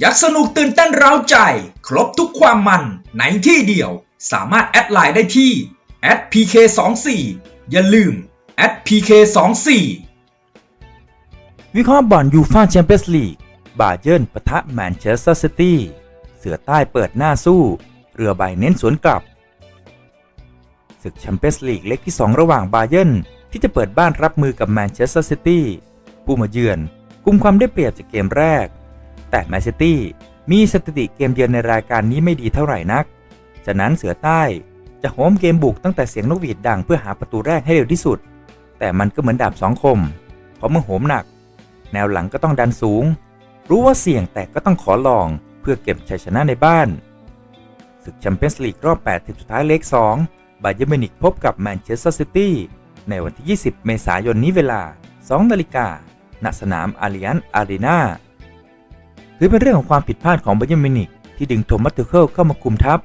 อยากสนุกตื่นเต้นเร้าใจ ครบทุกความมันในที่เดียว สามารถแอดไลน์ได้ที่ @pk24 อย่าลืม @pk24 วิเคราะห์บอลยูฟ่าแชมเปี้ยนส์ลีกบาเยิร์นปะทะแมนเชสเตอร์ซิตี้เสือใต้เปิดหน้าสู้ เรือใบเน้นสวนกลับ ศึกแชมเปี้ยนส์ลีกเล็กที่ 2 ระหว่างบาเยิร์นที่จะเปิดบ้านรับมือกับแมนเชสเตอร์ซิตี้ผู้มาเยือนกุมความได้เปรียบจากเกมแรก แต่แมนซิตี้มีสถิติเกมเยือนในรายการนี้ไม่ดีเท่าไหร่นัก ฉะนั้นเสือใต้จะโหมเกมบุกตั้งแต่เสียงนกหวีดดังเพื่อหาประตูแรกให้เร็วที่สุด แต่มันก็เหมือนดาบสองคม เพราะเมื่อโหมหนัก แนวหลังก็ต้องดันสูง รู้ว่าเสี่ยงแต่ก็ต้องขอลองเพื่อเก็บชัยชนะในบ้าน ศึกแชมเปี้ยนส์ลีกรอบ 8 ทีมสุดท้ายเลข2บาเยอร์มิวนิกพบกับแมนเชสเตอร์ซิตี้ในวันที่ 20 เมษายนนี้เวลา 2 นาฬิกาณสนามอาริยันอารีนา ถือเป็นเรื่องของความผิดพลาดของเบยอร์มินิกที่ดึงโทมัสทูเคิลเข้ามาคุมทัพ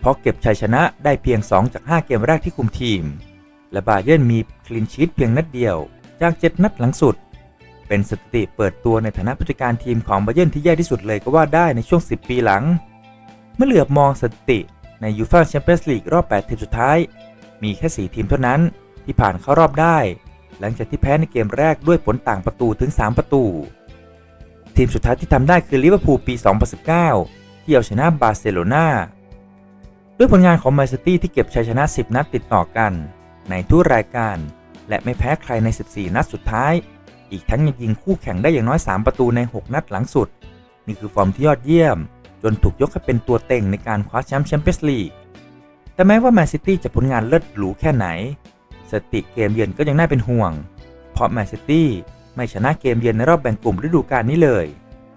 เพราะเก็บชัยชนะได้เพียง 2 จาก 5 เกมแรกที่คุมทีม และบาเยิร์นมีคลีนชีตเพียงนัดเดียวจาก 7 นัดหลังสุด เป็นสถิติเปิดตัวในฐานะผู้จัดการทีมของบาเยิร์นที่แย่ที่สุดเลยก็ว่าได้ในช่วง 10 ปีหลัง เมื่อเหลือบมองสถิติในยูฟ่าแชมเปี้ยนส์ลีกรอบ 8 ทีมสุดท้าย มีแค่ 4 ทีมเท่านั้นที่ผ่านเข้ารอบได้ หลังจากที่แพ้ในเกมแรกด้วยผลต่างประตูถึง 3 ประตู ทีมสุดท้ายที่ทำได้คือลิเวอร์พูลปี 2019 ที่เอาชนะบาร์เซโลนาด้วยผลงานของแมนซิตี้ที่เก็บชัยชนะ 10 นัดติดต่อกัน ในทุกรายการ และไม่แพ้ใครใน 14 นัดสุดท้าย อีกทั้งยังยิงคู่แข่งได้อย่างน้อย 3 ประตูใน 6 นัดหลังสุด นี่คือฟอร์มที่ยอดเยี่ยม จนถูกยกให้เป็นตัวเต็งในการคว้าแชมป์แชมเปี้ยนส์ลีกแต่แม้ว่าแมนซิตี้จะผลงานเลิศหรูแค่ไหนสติเกมเยือนก็ยังน่าเป็นห่วง เพราะแมนซิตี้ ไม่ชนะเกมเยือนในรอบแบ่งกลุ่มฤดูกาลนี้เลย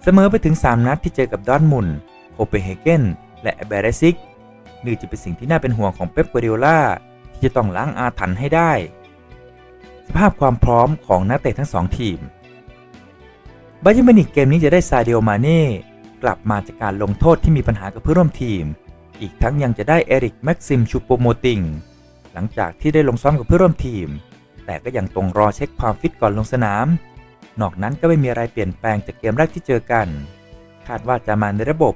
เสมอไปถึง 3 นัดที่เจอกับดอร์ทมุนโคเปนเฮเกนและเบรซิกนี่จะเป็นสิ่งที่น่าเป็นห่วงของเป๊ปกัวเดล่าที่จะต้องล้างอาถรรพ์ให้ได้ สภาพความพร้อมของนักเตะทั้งสองทีมบาเยอร์มินิกเกมนี้จะได้ซาเดียมาเน่กลับมาจากการลงโทษที่มีปัญหากับเพื่อนร่วมทีม อีกทั้งยังจะได้เอริกแม็กซิมชูโปโมติงหลังจากที่ได้ลงซ้อมกับเพื่อนร่วมทีม แต่ก็ยังตรงรอเช็คความฟิตก่อนลงสนาม นอกนั้นก็ไม่มีอะไรเปลี่ยนแปลงจากเกมแรกที่เจอกัน คาดว่าจะมาในระบบ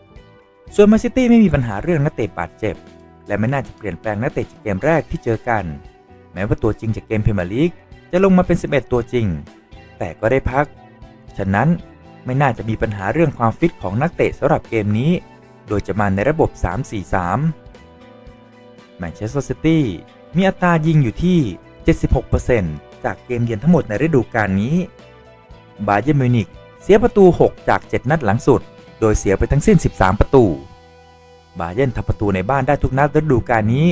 4-2-3-1 ส่วนมนซิตี้ไม่มีปัญหาเรื่องนักเตะบาดเจ็บ และไม่น่าจะเปลี่ยนแปลงนักเตะจากเกมแรกที่เจอกัน แม้ว่าตัวจริงจากเกมพรีเมียร์ลีกจะลงมาเป็น 11 ตัวจริง แต่ก็ได้พัก ฉะนั้นไม่น่าจะมีปัญหาเรื่องความฟิตของนักเตะสำหรับเกมนี้ โดยจะมาในระบบ 3-4-3 แมนเชสเตอร์ซิตี้มีอัตรายิงอยู่ที่ 76% จากเกมเยือนทั้งหมดในฤดูกาลนี้ บาเยิร์มิวนิกเสียประตู 6 จาก 7 นัดหลังสุด โดยเสียไปทั้งสิ้น 13 ประตู บาเยิร์นทำประตูในบ้านได้ทุกนัดฤดูกาลนี้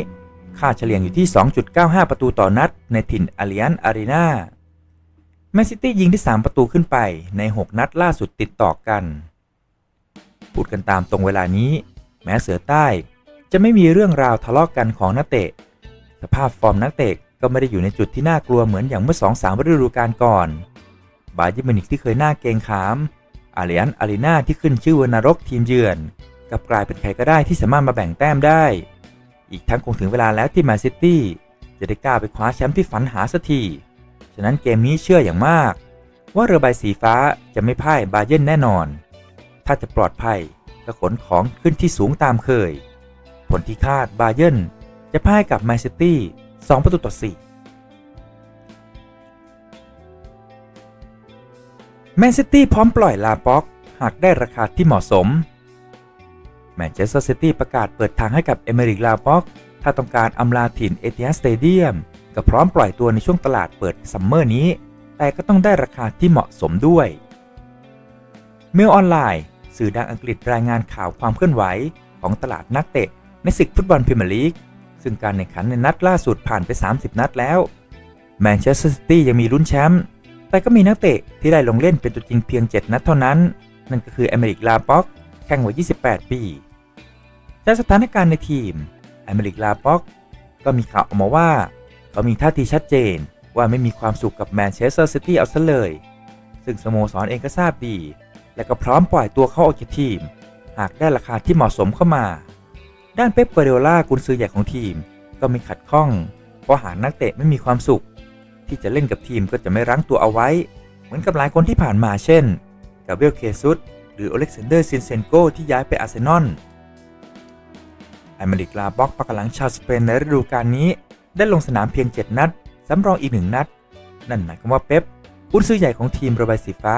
ค่าเฉลี่ยอยู่ที่ 2.95 ประตูต่อนัด ในถิ่นอาริยันอารีนาแมนซิตี้ยิงที่ 3 ประตูขึ้นไปใน 6 นัดล่าสุดติดต่อกัน พูดกันตามตรงเวลานี้ แม้เสือใต้จะไม่มีเรื่องราวทะเลาะกกันของนักเตะ สภาพฟอร์มนักเตะ ก็ไม่ได้อยู่ในจุดที่น่ากลัวเหมือนอย่างเมื่อ 2-3ฤดูกาลก่อน บาเยิร์นมิวนิกที่เคยน่าเกงขามอาริยันอารีนาที่ขึ้นชื่อว่านรกทีมเยือนกับกลายเป็นใครก็ได้ที่สามารถมาแบ่งแต้มได้ อีกทั้งคงถึงเวลาแล้วที่แมนซิตี้จะได้กล้าไปคว้าแชมป์ที่ฝันหาสักที ฉะนั้นเกมนี้เชื่ออย่างมาก ว่าเรือใบสีฟ้าจะไม่พ่ายบาเยิร์นแน่นอน ถ้าจะปลอดภัยก็ขนของขึ้นที่สูงตามเคย ผลที่คาดบาเยิร์นจะพ่ายกับแมนซิตี้ 2 ประตูต่อ 4 แมนซิตี้พร้อมปล่อยลาป็อก หากได้ราคาที่เหมาะสม แมนเชสเตอร์ซิตี้ประกาศเปิดทางให้กับเอเมริกลาป็อก ถ้าต้องการอำลาถิ่นเอติฮัสสเตเดียมก็พร้อมปล่อยตัวในช่วงตลาดเปิดซัมเมอร์นี้ แต่ก็ต้องได้ราคาที่เหมาะสมด้วย เมลออนไลน์สื่อดังอังกฤษรายงานข่าวความเคลื่อนไหวของตลาดนักเตะในศึกฟุตบอลพรีเมียร์ลีก ซึ่งการแข่งขันในนัดล่าสุดผ่านไป 30 นัดแล้วแมนเชสเตอร์ซิตี้ยังมีลุ้นแชมป์แต่ก็มีนักเตะที่ได้ลงเล่นเป็นตัวจริงเพียง 7 นัดเท่านั้น นั่นก็คืออเมริกลาป็อกแข่งวัย 28 ปีจากสถานการณ์ในทีมอเมริกลาป็อกก็มีข่าวออกมาว่า เขามีท่าทีชัดเจนว่าไม่มีความสุขกับแมนเชสเตอร์ซิตี้เอาซะเลย ซึ่งสโมสรเองก็ทราบดี และก็พร้อมปล่อยตัวเขาออกจากทีม หากได้ราคาที่เหมาะสมเข้ามา ด้านเป๊ปกัวเดล่ากุนซือใหญ่ของทีมก็ไม่ขัดข้อง เพราะหากนักเตะไม่มีความสุข ที่จะเล่นกับทีมก็จะไม่รั้งตัวเอาไว้ เหมือนกับหลายคนที่ผ่านมาเช่นกาเบลเคซุสหรืออเล็กซานเดอร์ซินเซนโกที่ย้ายไปอาร์เซนอลไอมาริกลาบ็อกปากหลังชาวสเปนในฤดูกาลนี้ได้ลงสนามเพียง 7 นัด สำรองอีกหนึ่งนัด นั่นหมายความว่าเป๊ปผู้ซื้อใหญ่ของทีมระบายสีฟ้า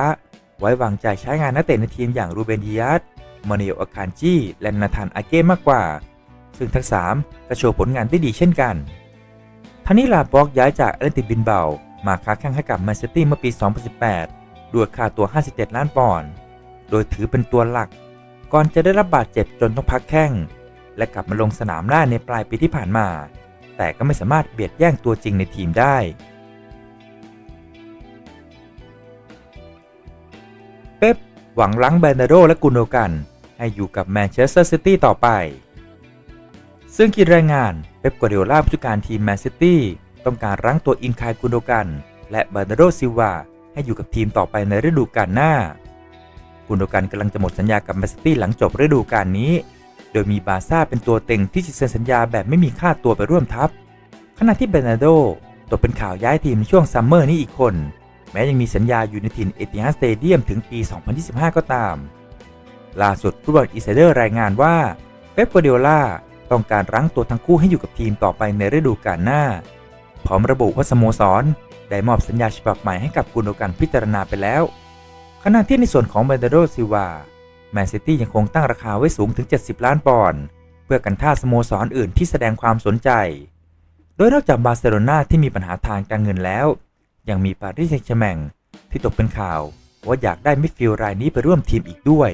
ไว้วางใจใช้งานนักเตะในทีมอย่างรูเบนดิยัสมาเนโออาคานจีและนาธานอาเก้มากกว่า ซึ่งทั้ง 3 ก็โชว์ผลงานได้ดีเช่นกันทันนี้ลาบ็อกย้ายจากแอตเลติกบินเบามาค้าแข่งให้กับแมนเชสเตอร์เมื่อปี 2018 ด้วยค่าตัว 57 ล้านปอนด์ โดยถือเป็นตัวหลัก ก่อนจะได้รับบาดเจ็บจนต้องพักแข้ง และกลับมาลงสนามหน้าในปลายปีที่ผ่านมา แต่ก็ไม่สามารถเบียดแย่งตัวจริงในทีมได้เป๊ปหวังรั้งแบรนาโดและกุนโดกัน ให้อยู่กับแมนเชสเตอร์ซิตี้ต่อไป ซึ่งกินรายงานเป๊ปกัวเดโอลาผู้จัดการทีมแมนซิตี้ต้องการรั้งตัวอินคายกุนโดกัน และเบร์นาโดซิลวาให้อยู่กับทีมต่อไปในฤดูกาลหน้า กุนโดกันกำลังจะหมดสัญญากับแมนซิตี้หลังจบฤดูกาลนี้ โดยมีบาซ่าเป็นตัวเต็งที่จะเซ็นสัญญาแบบไม่มีค่าตัวไปร่วมทัพ ขณะที่เบรนาโดตกเป็นข่าวย้ายทีมในช่วงซัมเมอร์นี้อีกคน แม้ยังมีสัญญาอยู่ในถิ่นเอติฮัดสเตเดียมถึงปี 2025 ก็ตาม ล่าสุดฟุตบอลอินไซเดอร์รายงานว่าเป๊ปกัวเดโอลา ต้องการรั้งตัวทั้งคู่ให้อยู่กับทีมต่อไปในฤดูกาลหน้า พร้อมระบุว่าสโมสร ได้มอบสัญญาฉบับใหม่ให้กับกุนโดกันพิจารณาไปแล้ว ขณะที่ในส่วนของเบรนาโดซิวาแมนซิตี้ยังคงตั้งราคาไว้สูงถึง 70 ล้านปอนด์เพื่อกันท่าสโมสรอื่นที่แสดงความสนใจ โดยนอกจากบาร์เซโลนาที่มีปัญหาทางการเงินแล้ว ยังมีปารีสแซงต์แชร์แมงที่ตกเป็นข่าวว่าอยากได้มิดฟิลด์รายนี้ไปร่วมทีมอีกด้วย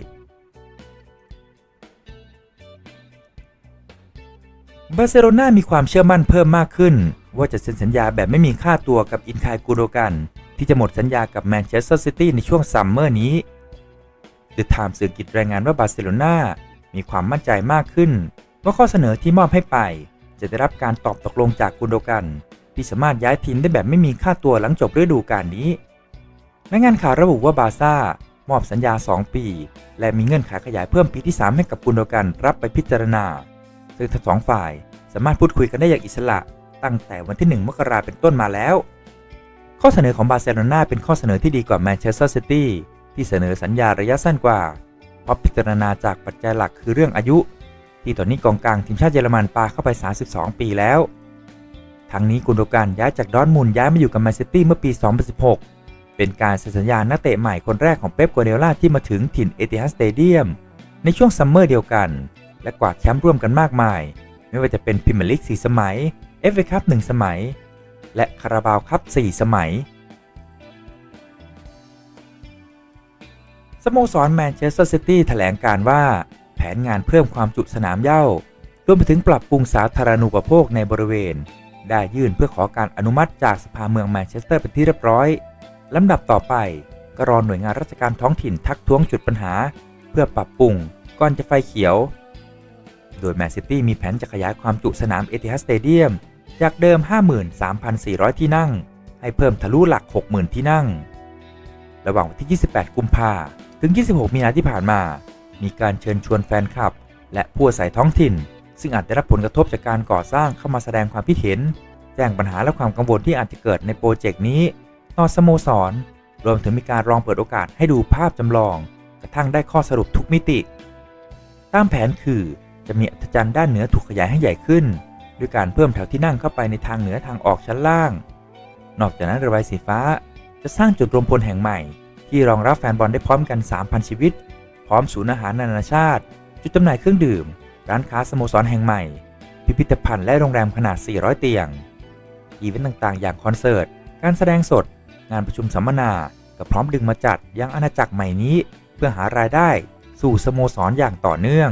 บาร์เซโลนามีความเชื่อมั่นเพิ่มมากขึ้น ว่าจะเซ็นสัญญาแบบไม่มีค่าตัวกับอินคายกูโดกัน ที่จะหมดสัญญากับแมนเชสเตอร์ซิตี้ในช่วงซัมเมอร์นี้เดอะไทม์สื่อกิจรายงานว่าบาร์เซโลนามีความมั่นใจมากขึ้น ว่าข้อเสนอที่มอบให้ไป จะได้รับการตอบตกลงจากกูโดกัน ที่สามารถย้ายทีมได้แบบไม่มีค่าตัวหลังจบฤดูกาลนี้และงานข่าวระบุว่าบาซ่ามอบสัญญา 2 ปี และมีเงื่อนไขขยายเพิ่มปีที่ 3 ให้กับกุนโดกันรับไปพิจารณา ซึ่งทั้งสองฝ่ายสามารถพูดคุยกันได้อย่างอิสระ ตั้งแต่วันที่ 1 มกราเป็นต้นมาแล้ว ข้อเสนอของบาร์เซโลนาเป็นข้อเสนอที่ดีกว่าแมนเชสเตอร์ซิตี้ที่เสนอสัญญาระยะสั้นกว่า เพราะพิจารณาจากปัจจัยหลักคือเรื่องอายุ ที่ตอนนี้กองกลางทีมชาติเยอรมันปาเข้าไป 32 ปีแล้วทั้งนี้กุนโดกันย้ายจากดอร์ทมุนด์ย้ายมาอยู่กับแมนซิตี้เมื่อปี 2016 เป็นการเซ็นสัญญานักเตะใหม่คนแรกของเป๊ปกัวเดโอลาที่มาถึงถิ่นเอติฮัดสเตเดียมในช่วงซัมเมอร์เดียวกัน และกวาดแชมป์ร่วมกันมากมาย ไม่ว่าจะเป็นพรีเมียร์ลีก4สมัย FA ฟเอคัพ1สมัย และคาราบาวคัพ4สมัย สโมสรแมนเชสเตอร์ซิตี้แถลงการว่า แผนงานเพิ่มความจุสนามเย้ารวมไปถึงปรับปรุงสาธารณูปโภคในบริเวณ ได้ยื่นเพื่อขอการอนุมัติจากสภาเมืองแมนเชสเตอร์เป็นที่เรียบร้อยลำดับต่อไปก็รอหน่วยงานราชการท้องถิ่นทักท้วงจุดปัญหา เพื่อปรับปรุงก่อนจะไฟเขียว โดยแมนซิตี้มีแผนจะขยายความจุสนามเอติฮัดสเตเดียมจากเดิม 53,400 ที่นั่ง ให้เพิ่มทะลุหลัก 60,000 ที่นั่ง ระหว่างวันที่ 28 กุมภาถึง 26 มีนาที่ผ่านมา มีการเชิญชวนแฟนคลับ และผู้อาศัยท้องถิ่น ซึ่งอาจได้รับผลกระทบจากการก่อสร้างเข้ามาแสดงความคิดเห็น แจ้งปัญหาและความกังวลที่อาจจะเกิดในโปรเจกต์นี้ ต่อสโมสร รวมถึงมีการลองเปิดโอกาสให้ดูภาพจำลอง กระทั่งได้ข้อสรุปทุกมิติ ตามแผนคือ จะมีอัธจันทร์ด้านเหนือถูกขยายให้ใหญ่ขึ้น ด้วยการเพิ่มแถวที่นั่งเข้าไปในทางเหนือทางออกชั้นล่าง นอกจากนั้นระบายสีฟ้าจะสร้างจุดรวมพลแห่งใหม่ ที่รองรับแฟนบอลได้พร้อมกัน 3,000 ชีวิต พร้อมศูนย์อาหารนานาชาติ จุดจำหน่ายเครื่องดื่ม ร้านค้าสโมสรแห่งใหม่ พิพิธภัณฑ์และโรงแรมขนาด 400 เตียง อีเวนต์ต่างๆ อย่างคอนเสิร์ต การแสดงสด งานประชุมสัมมนา ก็พร้อมดึงมาจัดยังอาณาจักรใหม่นี้ เพื่อหารายได้สู่สโมสรอย่างต่อเนื่อง